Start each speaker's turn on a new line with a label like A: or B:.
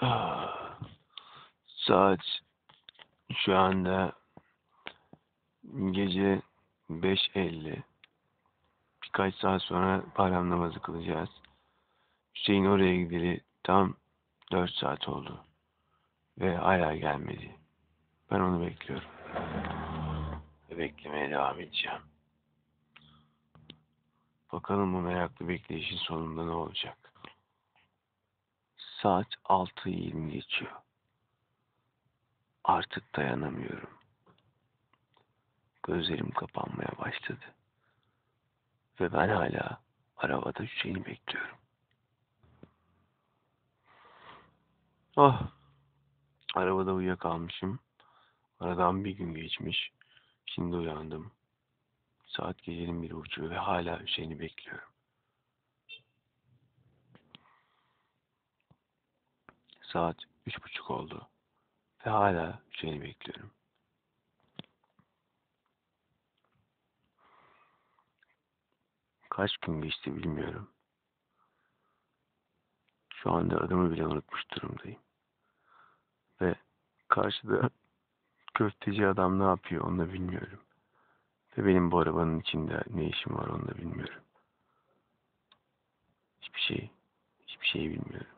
A: Ah, Saat şu anda gece 5.50. Birkaç saat sonra bayram namazı kılacağız. Hüseyin oraya gideli tam 4 saat oldu. Ve hala gelmedi. Ben onu bekliyorum. Ve beklemeye devam edeceğim. Bakalım bu meraklı bekleyişin sonunda ne olacak. Saat 6.20 geçiyor. Artık dayanamıyorum. Gözlerim kapanmaya başladı. Ve ben hala arabada Hüseyin'i bekliyorum. Ah! Arabada uyuyakalmışım. Aradan bir gün geçmiş. Şimdi uyandım. Saat gecenin bir buçuğu ve hala Hüseyin'i bekliyorum. Saat üç buçuk oldu. Ve hala Hüseyin'i bekliyorum. Kaç gün geçti bilmiyorum. Şu anda adımı bile unutmuş durumdayım. Ve karşıda köfteci adam ne yapıyor onu da bilmiyorum. Ve benim bu arabanın içinde ne işim var onu da bilmiyorum. Hiçbir şey, hiçbir şey bilmiyorum.